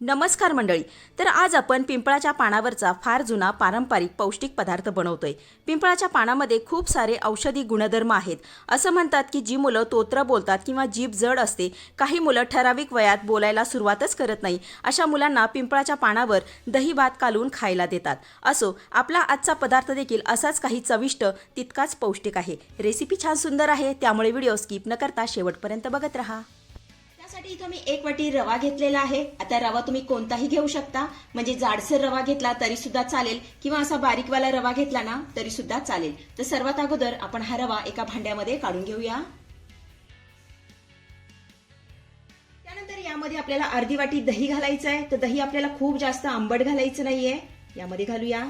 नमस्कार मंडळी. तर आज आपण पिंपळाच्या पानावरचा फार जुना पारंपरिक पौष्टिक पदार्थ बनवतोय. पिंपळाच्या पानामध्ये खूप सारे औषधी गुणधर्म आहेत. असं म्हणतात की जी मुलं तोत्र बोलतात किंवा जीभ जड असते काही मुलं ठराविक वयात बोलायला सुरुवातच करत नाही अशा मुलांना पिंपळाच्या पानावर दही भात कालवून खायला देतात. असो आपला आजचा पदार्थ देखील असाच काही चविष्ट तितकाच पौष्टिक आहे. रेसिपी छान सुंदर आहे त्यामुळे व्हिडिओ स्किप न करता शेवटपर्यंत बघत राहा. त्यासाठी इथं मी एक वाटी रवा घेतलेला आहे. आता रवा तुम्ही कोणताही घेऊ शकता. म्हणजे जाडसर रवा घेतला तरी सुद्धा चालेल. किंवा असा बारीकवाला रवा घेतला ना तरी सुद्धा चालेल. तर सर्वात अगोदर आपण हा रवा एका भांड्यामध्ये काढून घेऊया. त्यानंतर यामध्ये आपल्याला अर्धी वाटी दही घालायचं आहे. तर दही आपल्याला खूप जास्त आंबट घालायचं नाहीये. यामध्ये घालूया.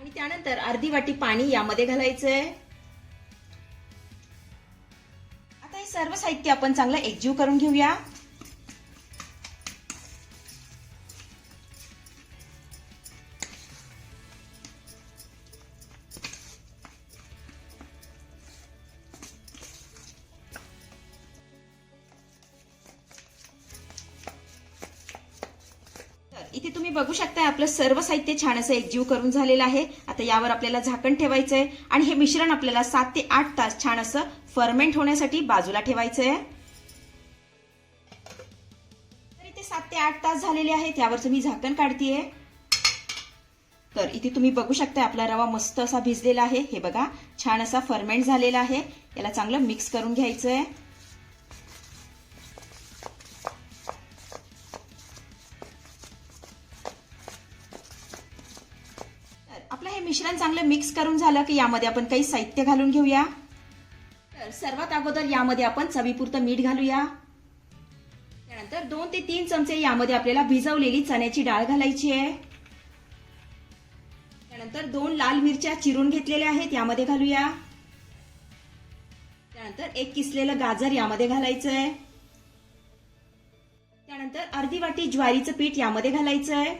आणि त्यानंतर अर्धी वाटी पाणी यामध्ये घालायचं आहे सर्व साहित्य आपण चांगलं एकजीव करून घेऊया. तर इथे तुम्ही बघू शकता आपलं सर्व साहित्य छान असं एकजीव करून झालेलं आहे. आता यावर आपल्याला झाकण ठेवायचं आहे आणि हे मिश्रण आपल्याला सात ते आठ तास छान असं फर्मेंट होण्यासाठी बाजूला ठेवायचं आहे तर इथे सात ते आठ तास झालेले आहेत यावरचं मी झाकण काढतीये. तर इथे तुम्ही बघू शकता आपला रवा मस्त असा भिजलेला आहे. हे बघा छान असा फर्मेंट झालेला आहे. याला चांगलं मिक्स करून घ्यायचं आहे तर आपलं हे मिश्रण चांगलं मिक्स करून झालं की यामध्ये आपण काही साहित्य घालून घेऊया. तर सर्वात अगोदर यामध्ये आपण चवीपुरतं मीठ घालूया. त्यानंतर दोन ते तीन चमचे यामध्ये आपल्याला भिजवलेली चण्याची डाळ घालायची आहे. त्यानंतर दोन लाल मिरच्या चिरून घेतलेल्या आहेत यामध्ये घालूया. त्यानंतर एक किसलेलं गाजर यामध्ये घालायचं आहे. त्यानंतर अर्धी वाटी ज्वारीचं पीठ यामध्ये घालायचं आहे.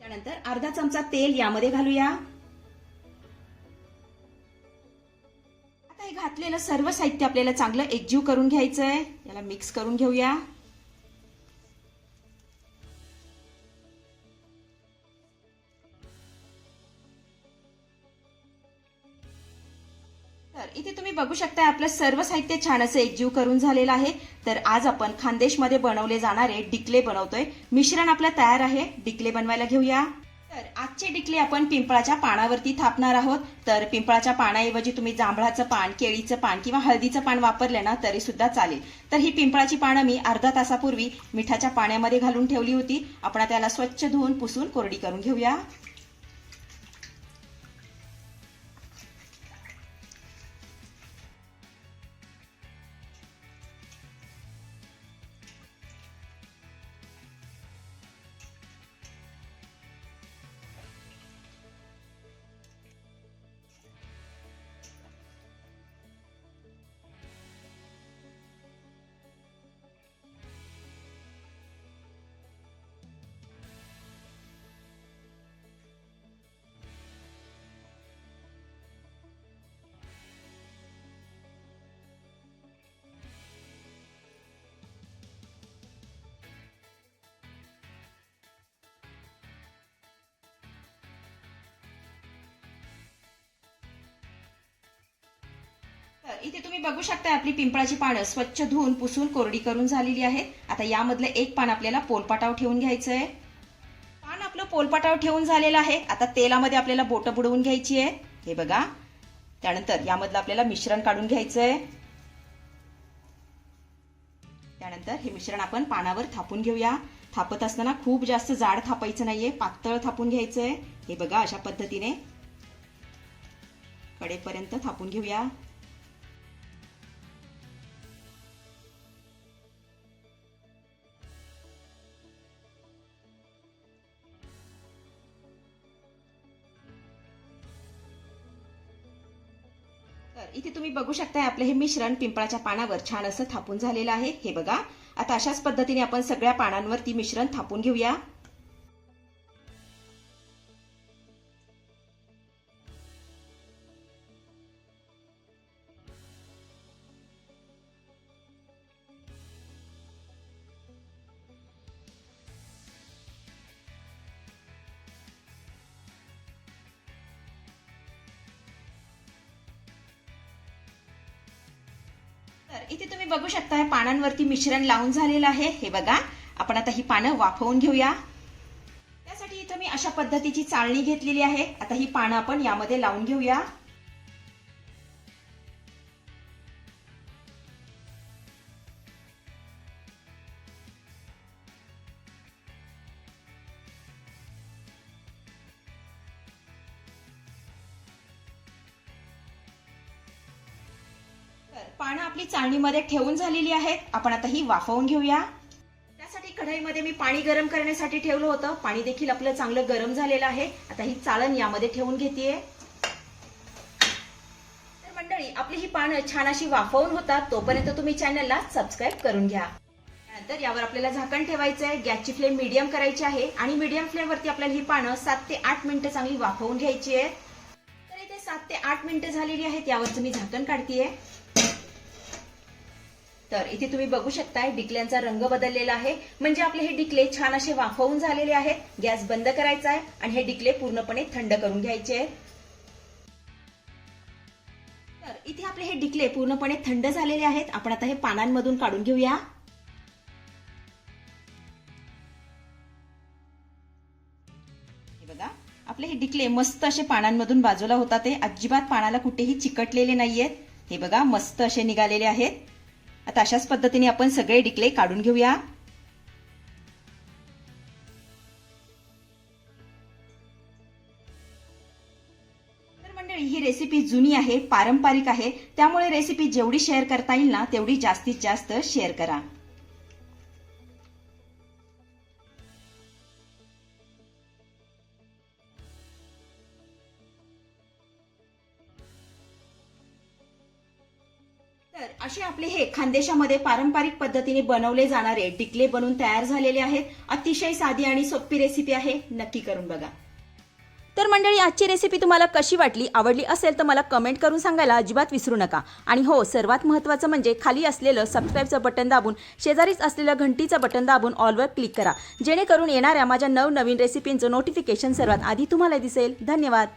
त्यानंतर अर्धा चमचा तेल यामध्ये घालूया. आता हे घातलेलं सर्व साहित्य आपल्याला चांगलं एकजीव करून घ्यायचं आहे याला मिक्स करून घेऊया. तर इथे तुम्ही बघू शकता आपलं सर्व साहित्य छान असं एकजीव करून झालेलं आहे. तर आज आपण खानदेशमध्ये बनवले जाणारे डिकले बनवतोय. मिश्रण आपलं तयार आहे. डिकले बनवायला घेऊया. तर आजचे डिकले आपण पिंपळाच्या पानावरती थापणार आहोत. तर पिंपळाच्या पानाऐवजी तुम्ही जांभळाचं पान केळीचं पान किंवा हळदीचं पान वापरलं ना तरी सुद्धा चालेल. तर ही पिंपळाची पानं मी अर्धा तासापूर्वी मिठाच्या पाण्यामध्ये घालून ठेवली होती. आपण त्याला स्वच्छ धुवून पुसून कोरडी करून घेऊया. इथे तुम्ही बघू शकता आपली पिंपळाची पानं स्वच्छ धुवून पुसून कोरडी करून झालेली आहेत. आता यामधलं एक पान आपल्याला पोलपाटाव ठेवून घ्यायचं आहे पान आपलं पोलपाटाव ठेवून झालेलं आहे. आता तेलामध्ये आपल्याला बोटं बुडवून घ्यायची आहे. हे बघा. त्यानंतर यामधलं आपल्याला मिश्रण काढून घ्यायचं आहे त्यानंतर हे मिश्रण आपण पानावर थापून घेऊया. थापत असताना खूप जास्त जाड थापायचं नाहीये. पातळ थापून घ्यायचं आहे हे बघा अशा पद्धतीने कडेपर्यंत थापून घेऊया. इथे तुम्ही बघू शकताय आपलं हे मिश्रण पिंपळाच्या पानावर छान असं थापून झालेलं आहे. हे बघा. आता अशाच पद्धतीने आपण सगळ्या पानांवर ती मिश्रण थापून घेऊया. तर इथे तुम्ही बघू शकता या पानांवरती मिश्रण लावून झालेलं आहे. हे बघा आपण आता ही पानं वाफवून घेऊया. त्यासाठी इथं मी अशा पद्धतीची चाळणी घेतलेली आहे. आता ही पानं आपण यामध्ये लावून घेऊया. पानं आपली चाळणीमध्ये ठेवून झालेली आहेत. आपण आता ही वाफवून घेऊया. त्यासाठी कढईमध्ये मी पाणी गरम करण्यासाठी ठेवलं होतं. पाणी देखील आपलं चांगलं गरम झालेलं आहे. आता ही चाळण यामध्ये ठेवून घेते तर मंडळी आपली ही पानं छान अशी वाफवून होतात. तोपर्यंत तुम्ही चॅनलला सबस्क्राईब करून घ्या. त्यानंतर यावर आपल्याला झाकण ठेवायचं आहे गॅसची फ्लेम मीडियम करायची आहे आणि मीडियम फ्लेमवरती आपल्याला ही पानं सात ते आठ मिनिटं चांगली वाफवून घ्यायची आहे तर इथे सात ते आठ मिनिटं झालेली आहेत. यावरचं मी झाकण काढतीये. तर इथे तुम्ही बघू शकताय डिकल्यांचा रंग बदललेला आहे. म्हणजे आपले हे डिकले छान असे वाफवून झालेले आहेत. गॅस बंद करायचा आहे आणि हे डिकले पूर्णपणे थंड करून घ्यायचे. आहेत तर इथे आपले हे डिकले पूर्णपणे थंड झालेले आहेत. आपण आता हे पानांमधून काढून घेऊया. बघा आपले हे डिकले मस्त असे पानांमधून बाजूला होतात ते अजिबात पानाला कुठेही चिकटलेले नाहीयेत. हे बघा मस्त असे निघालेले आहेत. आता अशाच पद्धतीने आपण सगळे डिकले काढून घेऊया. तर मंडळी ही रेसिपी जुनी आहे पारंपरिक आहे. त्यामुळे रेसिपी जेवढी शेअर करता येईल ना तेवढी जास्तीत जास्त शेअर करा. तर असे आपले हे खानदेशामध्ये पारंपरिक पद्धतीने बनवले जाणारे टिकले बनून तयार झालेले आहेत. अतिशय साधी आणि सोपी रेसिपी आहे. नक्की करून बघा. तर मंडळी आजची रेसिपी तुम्हाला कशी वाटली आवडली असेल तर मला कमेंट करून सांगायला अजिबात विसरू नका. आणि हो सर्वात महत्त्वाचं म्हणजे खाली असलेलं सबस्क्राईबचं बटन दाबून शेजारीच असलेलं घंटीचं बटन दाबून ऑलवर क्लिक करा. जेणेकरून येणाऱ्या माझ्या नवनवीन रेसिपींचं नोटिफिकेशन सर्वात आधी तुम्हाला दिसेल. धन्यवाद.